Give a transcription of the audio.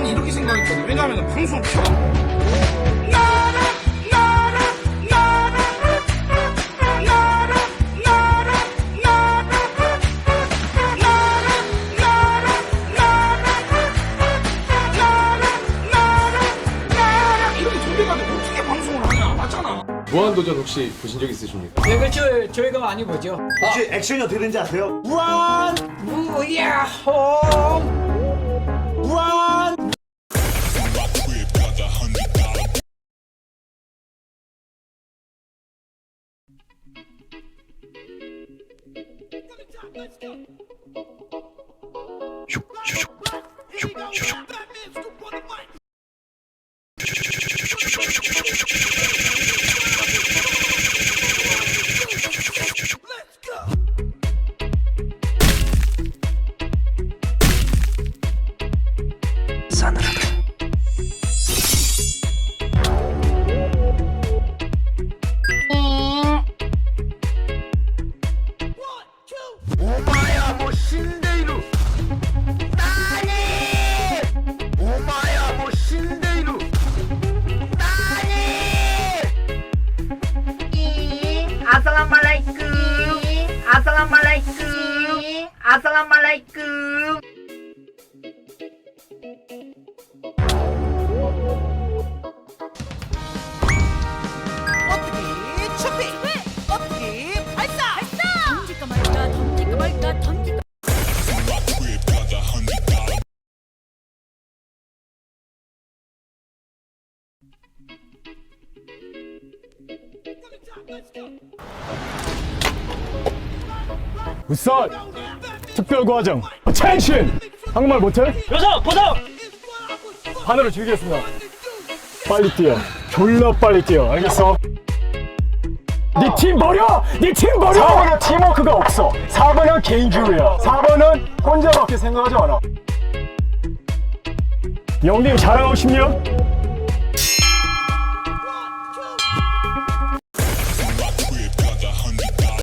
나는 이렇게 생각했거든. 왜냐하면 방송 켜. 무한도전 혹시 보신 적 있으십니까? 네, 그렇죠. 저희가 많이 보죠. 아, 혹시 액션이 어떻게 되는지 아세요? 우완! 무야호! 우완! 슈, 슈, 아살람말라이쿰. 아살람말라이쿰. Let's go! 우선 특별과정 텐션 한국말 못해? 여자 보성 반으로 즐기겠습니다 빨리 뛰어 졸라 빨리 뛰어 알겠어? 네 팀 버려! 네 팀 버려! 4번은 팀워크가 없어 4번은 개인주의야 4번은 혼자밖에 생각하지 않아 영림 잘하고 싶냐?